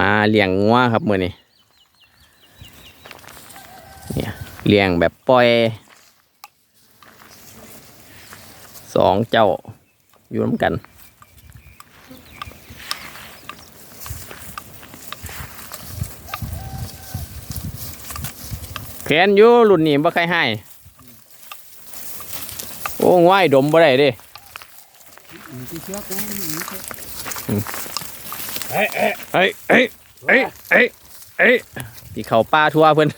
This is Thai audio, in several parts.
มาเลี้ยงงัวครับมือนี้เนี่ยเลี้ยงแบบปล่อยสองเจ้าอยู่น้ำกัน แขนอยู่รุ่นนี้บ่ใครให้โอ้ง่ายดมบ่ได้ด้ เอ้ยเอ้ยเอ้ยเอ้ยเอ้ยเอ้ยเอ้ยที่เขาป้าทั่วเพิ่น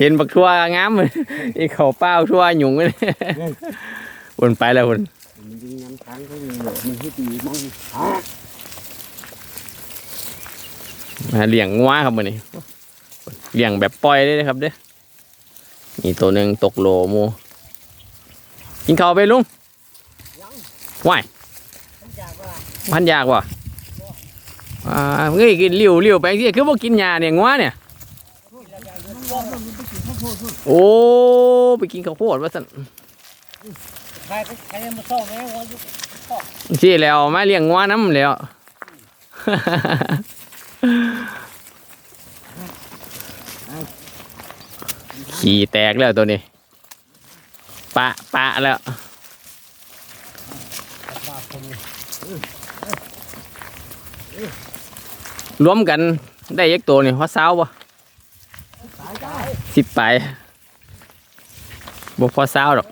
เห็นบักทั่วงามเลยที่เขาป้าทั่วหยุ่งเลยวนไปแล้ววนมันยิงน้ำค้างก็ยิงเหลมันให้ตีมองอะมาเลี้ยงงัวครับมื้อนี้เลี้ยงแบบปล่อยเลยนะครับเด้อนี่ตัวหนึ่งตกโหลหมูกินข้าวไปลุงว่ายพันยากว่ะ อ่าเงยกินเลี้ยวเลี้ยวไปสิคือบ่กินหญ้าเนี่ยงัวเนี่ย โอ้ไปกินข้าวโพดว่าสันใครใครมาซ่อมแม่วะยุคที่แล้วมาเลี้ยงงัวน้ำแล้วขี่แตกแล้วตัวนี้ ปะปะแล้ว รวมกันได้ยักตัวนี่หัวเสาบ่ตายตายสิบไปบ่พอเสาหรอก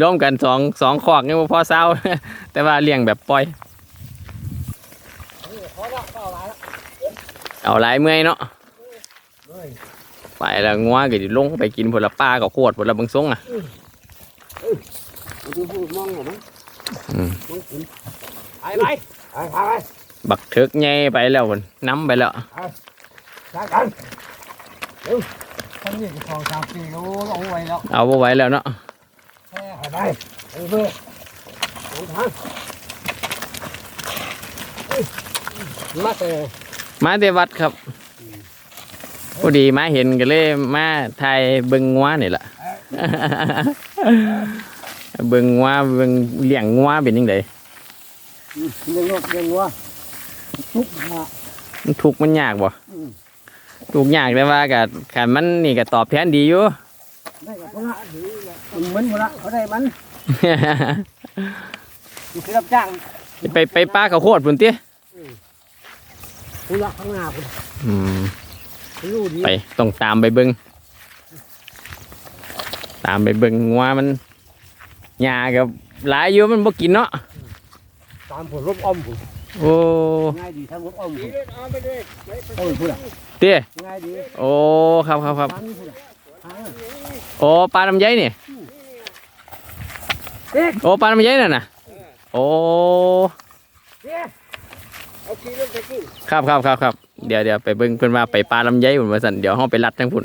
รวมกันสองสองขอกนี่บ่พอเสาแต่ว่าเลี้ยงแบบปล่อยเอาลาหลายเมื่อยเนาะไปแล้วงัวก็สิลงไปกินผลปลากับโคตรผลบางสงอะ มันจะพูดมองเหรอมั้งอืมมองกินไปไปไปไปไปบักเถิกใหญ่ไปแล้วพุ่นน้ำไปแล้วใช่กันเร็วท่านนี่สองสามสี่โลเอาไว้แล้วเอาบ่ไหว้แล้วเนาะไปไปไปเพื่อสองทางมาเตะมาแต่วัดครับพอดีมาเห็นก็เลยมาถ่ายเบิ่งงัวนี่แหละเบิ่งงัวเบิ่งเลี้ยงงัวเป็นยังไง เลี้ยงรถเลี้ยงวัวทุกมามันทุกข์มันยากบ่อืมทุกข์ยากแต่ว่าก็คันมันนี่ก็ตอบแทนดีอยู่ ได้กับพระมันเหมือนพระเขาได้มันอยู่ที่รับจ้างไปไปป้าข้าวโคตรพุ่นติผู้ละข้างหน้าคุณอืมรู้ดีไปต้องตามไปเบิ่งตามไปเบิ่งงัวมันหญ้ากับหลายอยู่มันบ่กินเนาะ ตามผลรบอ้อมผมโอ้ง่ายดีทำรบอ้อมผมเอาไปเลยโอ้ยพูดอะเตี้ยง่ายดีโอ้ครับครับครับทางนี้พูดอะทางโอ้ปลาลำไยนี่เอ๊ะโอ้ปลาลำไยนั่นน่ะโอ้เอาขี่รถไปกินครับครับครับครับเดี๋ยวเดี๋ยวไปเบิ่งเพิ่นว่าไปปลาลำไยพุ่นว่าซั่นเดี๋ยวเฮาไปรัดทั้งพุ่น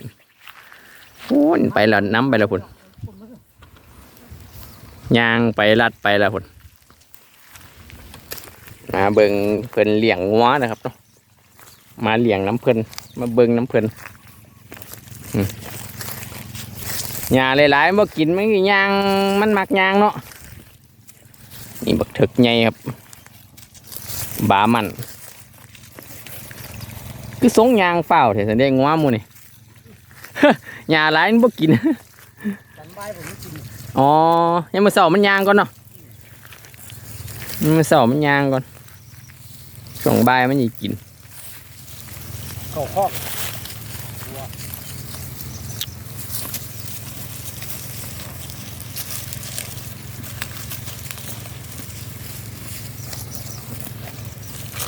พุ่นไปแล้วน้ำไปแล้วพุ่นย่างไปรัดไปแล้วพุ่น มาเบิงเพิ่นเลี้ยงงัวนะครับเนาะมาเลี้ยงน้ำเพิ่นมาเบิงน้ำเพิ่นอืมหญ้าหลายๆบ่กินมันก็ยางมันมักยางเนาะนี่บักถึกใหญ่ครับบามันคือสงยางเฝ้าเถอะแสดงว่าหมูนี่หญ้าหลายมันบ่กินอ๋อยังมือเสามันยางก่อนเนาะยังมือเสามันยางก่อน ส่งใบายมันอีกกินเข้าคอก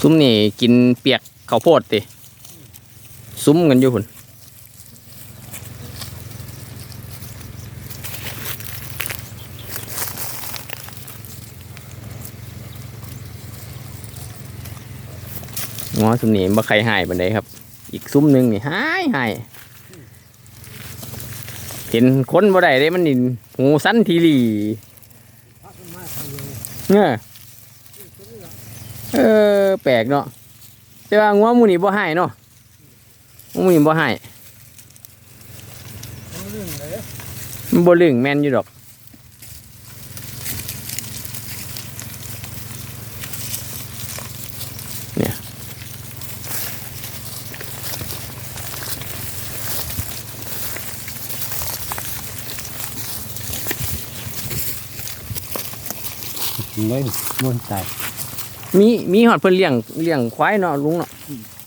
ซุ้มนี่กินเปียกข้าวโพดติซุ้มกันอยู่พุ่น งอซุ้มนี่บ่ใครหายบันไดครับ อีกซุ้มหนึ่งนี่หายหายเห็นคนบ่ได้เด้มันนี่หูสั้นทีหลีพักมันมาทางเลยเออแปลกเนาะแต่ว่างัวมูนี่บ่ให้เนาะงัวหมูนี่บ่ให้มันเรื่องเลยมันบ่ลึงแม่นอยู่ดอก เลยมันตายมีมีหอดเพิ่นเลี้ยงเลี้ยงควายเนาะลุงเนาะ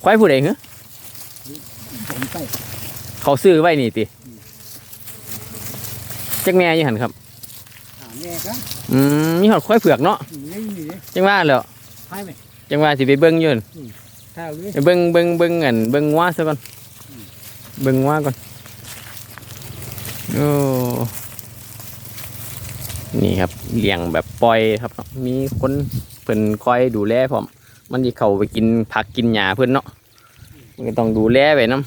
ควายผู้ใดเหรอผมใส่เขาซื้อไว้นี่ติจักแม่อยี่หันครับหาแม่ครับอืมมีหอดควายเผือกเนาะนี่นี่นี่จังว่าแล้วให้ไหมจังว่าสิไปเบิ่งอยู่หั่นข้าวนี่ไปเบิ่งเบิ่งเบิ่งอันเบิ่งงัวซะก่อนเบิ่งงัวก่อนโอ้ นี่ครับเลี้ยงแบบปล่อยครับมีคนเพิ่นคอยดูแลพร้อมมันสิเข้าไปกินผักกินหญ้าเพิ่นเนาะมันก็ต้องดูแลไว้นํ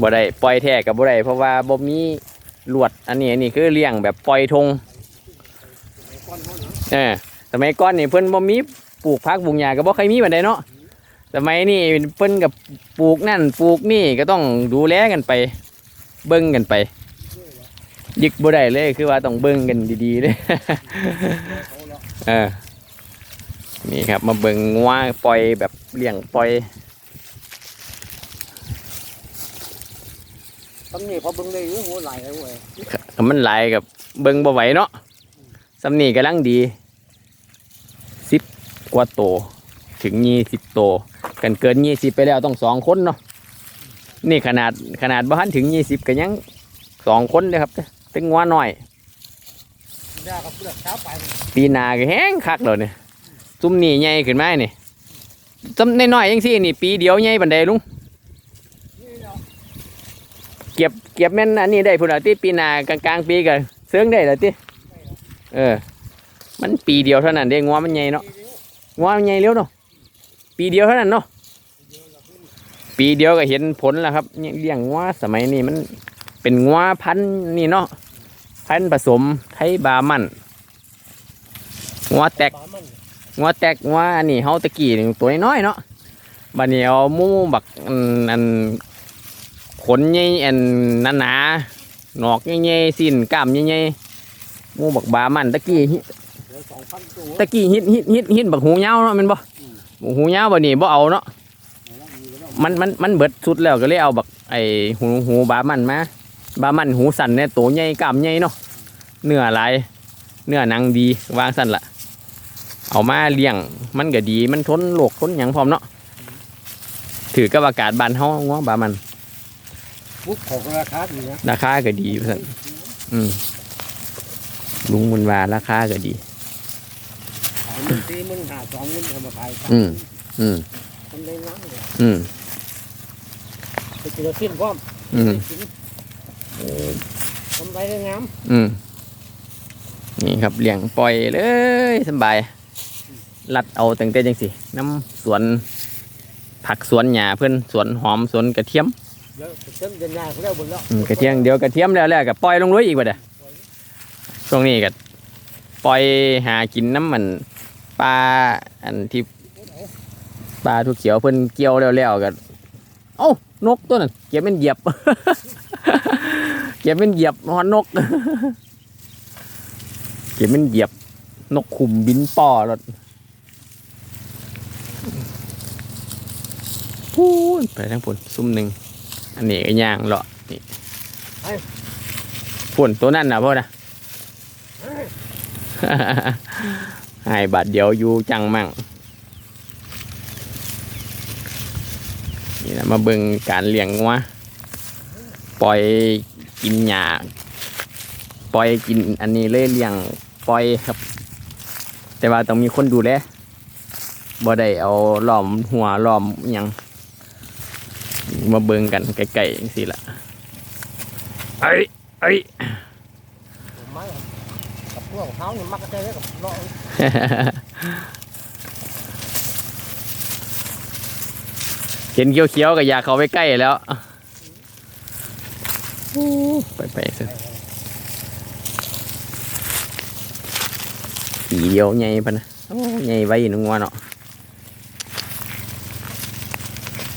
บ่ได้ปล่อยแท้กับบ่ได้เพราะว่าบ่มีลวดอันนี้อันนี้คือเลี้ยงแบบปล่อยทงเออสมัยก่อนนี่เพิ่นบ่มีปลูกผักปลูกหญ้าก็บ่เคยมีปานใดเนาะสมัยนี้เพิ่นกับปลูกนั่นปลูกนี่ก็ต้องดูแลกันไป เบิ่งกันไป ยึกบ่ได้เลยคือว่าต้องเบิ่งกันดีๆเลยเขาแล้วเออนี่ครับมาเบิ่งงัวปล่อยแบบเลี้ยงปล่อยตำหนิพอเบิ่งเลยหัวไหลเลยเว้ยถ้ามันหลายกับเบิ่งบ่ไหวเนาะสำนี้กำลังดี10กว่าโต ถึง20โต กันเกิน20ไปแล้วต้องสองคนเนาะนี่ขนาดขนาดบ้านถึงยี่สิบก็ยังสองคนเลยครับ เป็นงัวหน่อย ยากับเปลือกเช้าไปปีหนาก็แห้งคักเลยเนี่ยซุ้มนี่ใหญ่ขึ้นมานี่จำน้อยๆยังสินี่ ปีเดียวใหญ่บันไดลุง นี่เนาะเก็บเก็บแม่นอันนี้ได้พุ่นละที่ปีหนากลางๆปีก็เสื้องได้ละที่เออ มันปีเดียวเท่านั้นเด้งัวมันใหญ่เนาะงัวมันใหญ่เร็วเนาะปีเดียวเท่านั้นเนาะปีเดียวก็เห็นผลแล้วครับเนี่ยเลี้ยงงัวสมัยนี้มัน เป็นงัวพันธ์นี่เนาะพันธ์ผสมไทยบามันงัวแตกงัวแตกงัวอันนี้เฮาตะกี้นี่ตัวน้อยเนาะบัดนี้เอามูบักอันอันขนใหญ่อันหนาๆหนอกใหญ่ๆสิ้นกล้ามใหญ่ๆมูบักบามันตะกี้เหลือสองพันตัวตะกี้ฮิตฮิตฮิตฮิตบักหูยาวเนาะมันบ่บักหูยาวบัดนี้บ่เอาเนาะมันมันมันเบิดสุดแล้วก็เลยเอาบักไอหูหูบามันมา บามันหูสั่นเนี่ยตัวใหญ่กล้ามใหญ่เนาะเนื้อหลายเนื้อหนังดีวางสั่นละเอามาเลี้ยงมันก็ดีมันทนโรคทนหยังพร้อมเนาะถือกับอากาศบ้านเฮาง้อบามันปุ๊บของราคาดีนะราคาก็ดีเพิ่นอืมลุงมันว่าราคาก็ดีขายหนึ่งตีมึงหาสองมึงเอามาขายอืมอืมคนในน้ำเลยอืมไปเจอสิ้นพร้อมอืม ทำไรได้งามอืมนี่ครับเลี้ยงปล่อยเลยสำบายรัดเอาตั้งแต่จังสิน้ำสวนผักสวนหญ้าเพื่อนสวนหอมสวนกระเทียมเดี๋ยวเต็มเดือนหน้าเขาแล้วบนแล้วอืมกระเทียมเดี๋ยวกระเทียมแล้วแล้วก็ปล่อยลงเลยอีกบ่เด้อช่วงนี้ก็ปล่อยหากินน้ำมันปลาอันที่ปลาทุกเขียวเพิ่นเกี่ยวแล้วแล้วก็เอ้านกตัวนั้นเก็บเป็นเหยียบ เก็บเป็นเหยียบหอนนก เก็บเป็นเหยียบนกขุมบินป่อรถพูนไปทั้งผลซุ่มหนึ่งอันนี้ก็ย่างเลาะนี่ผลตัวนั้นนะพ่อนะใหายบาทเดียวอยู่จังมั่งนี่นะมาเบิ่งการเลี้ยงงัวปล่อย กินหญ้าปล่อยกินอันนี้เลยเลี้ยงปล่อยครับ แต่ว่าต้องมีคนดูแลบ่ได้เอาล้อมหัวล้อมหยังมาเบิ่งกันไกลๆจังซี่ล่ะเอ้ยเอ้ยผมไม้กับพวกเขาเนี่ยมักกระเจยกับเลาะเห็นเขียวๆก็อยากเข้าไปใกล้แล้ว ไปไปสิผีเดียวใหญ่ปะนะโอ้ใหญ่ไว้หนุ่งวะเนาะ